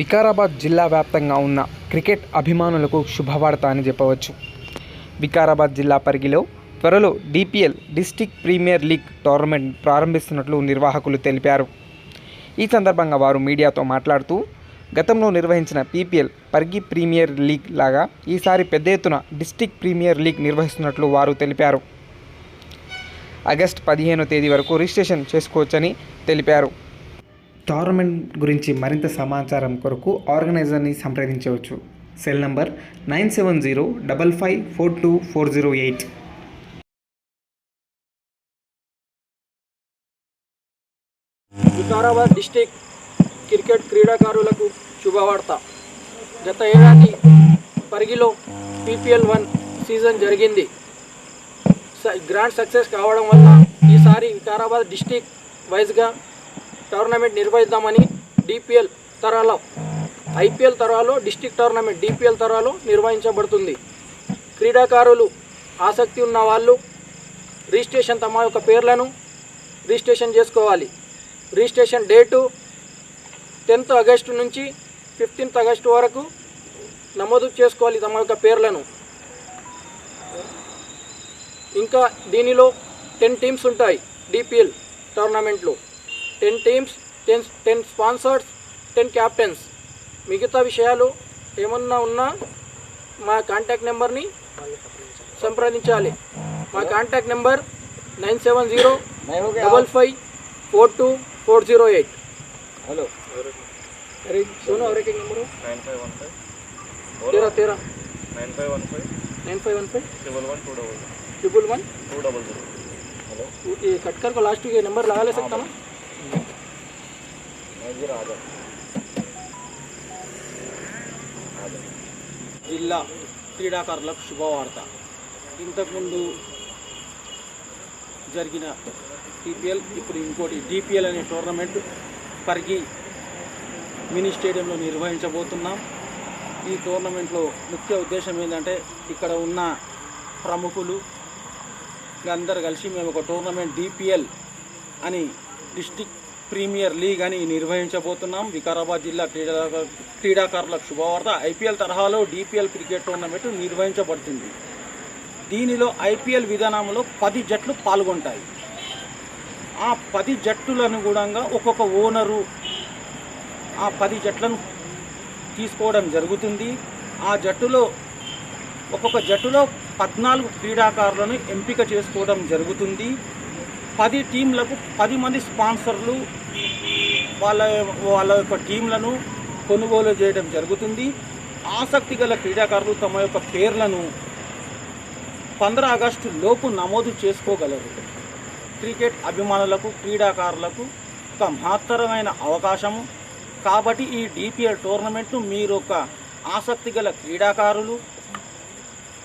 వికారాబాద్ జిల్లా వ్యాప్తంగా ఉన్న క్రికెట్ అభిమానులకు శుభవార్త అని చెప్పవచ్చు. వికారాబాద్ జిల్లా పరిగిలో త్వరలో DPL district premier league tournament ప్రారంభిస్తున్నట్లు నిర్వాహకులు తెలిపారు. ఈ సందర్భంగా వారు మీడియాతో మాట్లాడుతూ గతంలో నిర్వహించిన పీపీఎల్ పరిగి ప్రీమియర్ లీగ్ లాగా ఈసారి పెద్ద ఎత్తున డిస్టిక్ ప్రీమియర్ లీగ్ నిర్వహిస్తున్నట్లు వారు తెలిపారు. ఆగస్ట్ పదిహేనో తేదీ వరకు రిజిస్ట్రేషన్ చేసుకోవచ్చని తెలిపారు. టోర్నమెంట్ గురించి మరింత సమాచారం కొరకు ఆర్గనైజర్ని సంప్రదించవచ్చు. Cell number nine seven zero double five four two four zero eight. Vikarabad district cricket క్రీడాకారులకు శుభవార్త. గత ఏడాది పరిగిలో పీపీఎల్ వన్ సీజన్ జరిగింది. స- గ్రాండ్ సక్సెస్ కావడం వల్ల ఈసారి వికారాబాద్ డిస్టిక్ వైజ్గా టోర్నమెంట్ నిర్వహిద్దామని డిపిఎల్ తరాలో ఐపీఎల్ తరాలో డిస్టిక్ టోర్నమెంట్ డిపిఎల్ తరాలో నిర్వహించబడుతుంది. క్రీడాకారులు ఆసక్తి ఉన్న వాళ్ళు రిజిస్ట్రేషన్ తమ యొక్క పేర్లను రిజిస్ట్రేషన్ చేసుకోవాలి. రిజిస్ట్రేషన్ డేటు టెన్త్ ఆగస్టు నుంచి ఫిఫ్టీన్త్ ఆగస్టు వరకు నమోదు చేసుకోవాలి తమ యొక్క పేర్లను. ఇంకా దీనిలో టెన్ టీమ్స్ ఉంటాయి డిపిఎల్ టోర్నమెంట్లో. ten teams ten ten sponsors ten captains మిగతా విషయాలు ఏమన్నా ఉన్నా మా కాంటాక్ట్ నెంబర్ని సంప్రదించాలి మా contact number nine seven zero double five four two four zero eight hello अरे सुनो और एक number nine five one five तेरह तेरह nine five one five nine five one five triple one two double triple one two double zero hello ये cut कर को last के नंबर लगा ले सकता ना नाइन जीरो आजा జిల్లా క్రీడాకారులకు శుభవార్త. ఇంతకుముందు జరిగిన టీపీఎల్ ఇప్పుడు ఇంకోటి డిపిఎల్ అనే టోర్నమెంట్ పరిగి మినీ స్టేడియంలో నిర్వహించబోతున్నాం. ఈ టోర్నమెంట్లో ముఖ్య ఉద్దేశం ఏంటంటే ఇక్కడ ఉన్న ప్రముఖులు అందరు కలిసి మేము ఒక టోర్నమెంట్ డిపిఎల్ అని డిస్టిక్ ప్రీమియర్ లీగ్ అని నిర్వహించబోతున్నాం. వికారాబాద్ జిల్లా క్రీడా క్రీడాకారులకు శుభవార్త. ఐపీఎల్ తరహాలో డిపిఎల్ క్రికెట్ టోర్నమెంట్ నిర్వహించబడుతుంది. దీనిలో ఐపీఎల్ విధానంలో పది జట్లు పాల్గొంటాయి. ఆ పది జట్టులను కూడా ఒక్కొక్క ఓనరు ఆ పది జట్లను తీసుకోవడం జరుగుతుంది. ఆ జట్టులో ఒక్కొక్క జట్టులో పద్నాలుగు క్రీడాకారులను ఎంపిక చేసుకోవడం జరుగుతుంది. పది టీంలకు పది మంది స్పాన్సర్లు వాళ్ళ వాళ్ళ యొక్క టీంలను కొనుగోలు చేయడం జరుగుతుంది. ఆసక్తి గల క్రీడాకారులు తమ యొక్క పేర్లను పంద్రా ఆగస్టు లోపు నమోదు చేసుకోగలరు. క్రికెట్ అభిమానులకు క్రీడాకారులకు ఒక మహత్తరమైన అవకాశము. కాబట్టి ఈ డిపిఎల్ టోర్నమెంట్ను మీరు ఒక ఆసక్తి గల క్రీడాకారులు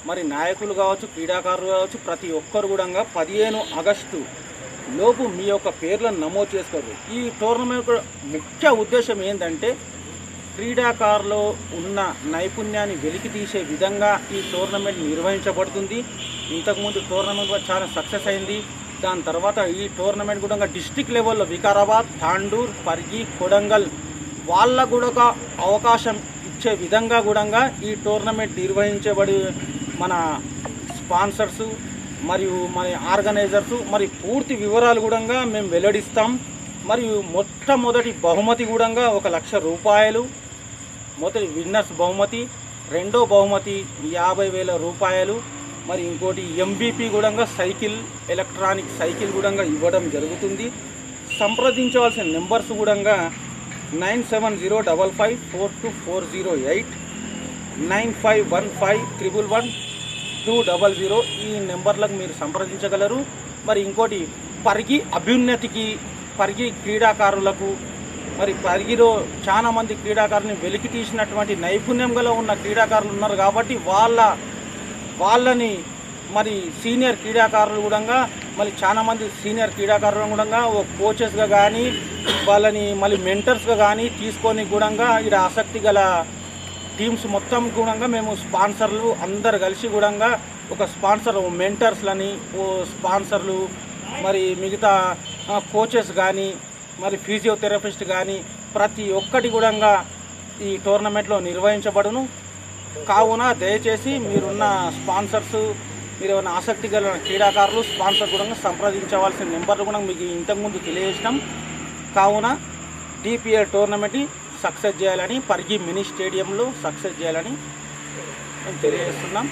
మరి నాయకులు కావచ్చు క్రీడాకారులు కావచ్చు ప్రతి ఒక్కరు కూడా పదిహేను ఆగస్టు లోపు మీ యొక్క పేర్లను నమోదు చేసుకోరు ఈ టోర్నమెంట్ ముఖ్య ఉద్దేశం ఏంటంటే క్రీడాకారులో ఉన్న నైపుణ్యాన్ని వెలికి తీసే విధంగా ఈ టోర్నమెంట్ నిర్వహించబడుతుంది. ఇంతకుముందు టోర్నమెంట్ కూడా చాలా సక్సెస్ అయింది. దాని తర్వాత ఈ టోర్నమెంట్ కూడా డిస్టిక్ లెవెల్లో వికారాబాద్ తాండూర్ పర్గి కొడంగల్ వాళ్ళ కూడా ఒక అవకాశం ఇచ్చే విధంగా కూడా ఈ టోర్నమెంట్ నిర్వహించబడి మన స్పాన్సర్సు మరియు మన ఆర్గనైజర్స్ మరి పూర్తి వివరాలు కూడా మేము వెల్లడిస్తాం. మరియు మొట్టమొదటి బహుమతి కూడా ఒక లక్ష రూపాయలు మొదటి విన్నర్స్ బహుమతి రెండో బహుమతి యాభై వేల రూపాయలు మరి ఇంకోటి ఎంబీపీ కూడా సైకిల్ ఎలక్ట్రానిక్ సైకిల్ కూడా ఇవ్వడం జరుగుతుంది. సంప్రదించవలసిన నెంబర్స్ కూడా nine seven zero double five four two four zero eight nine five one five triple one two double zero ఈ నెంబర్లకు మీరు సంప్రదించగలరు. మరి ఇంకోటి పరిగి అభ్యున్నతికి పరిగి క్రీడాకారులకు మరి పరిగిలో చాలామంది క్రీడాకారుని వెలికి తీసినటువంటి నైపుణ్యం గల ఉన్న క్రీడాకారులు ఉన్నారు కాబట్టి వాళ్ళ వాళ్ళని మరి సీనియర్ క్రీడాకారులు కూడా మళ్ళీ చాలామంది సీనియర్ క్రీడాకారులు కూడా ఓ కోచెస్గా కానీ వాళ్ళని మళ్ళీ మెంటర్స్గా కానీ తీసుకొని కూడా ఇక్కడ ఆసక్తి గల టీమ్స్ మొత్తం కూడా మేము స్పాన్సర్లు అందరు కలిసి కూడా ఒక స్పాన్సర్ మెంటర్స్లని ఓ స్పాన్సర్లు మరి మిగతా కోచెస్ కానీ మరి ఫిజియోథెరపిస్ట్ కానీ ప్రతి ఒక్కటి కూడా ఈ టోర్నమెంట్లో నిర్వహించబడును. కావున దయచేసి మీరున్న స్పాన్సర్స్ మీరు ఏమైనా ఆసక్తి గల క్రీడాకారులు స్పాన్సర్ కూడా సంప్రదించవలసిన నెంబర్లు కూడా మీకు ఇంతకుముందు తెలియజేసినాం. కావున డిపిఎల్ టోర్నమెంట్ని సక్సెస్ చేయాలని పరిగి మినీ స్టేడియంలో సక్సెస్ చేయాలని మేము తెలియజేస్తున్నాం.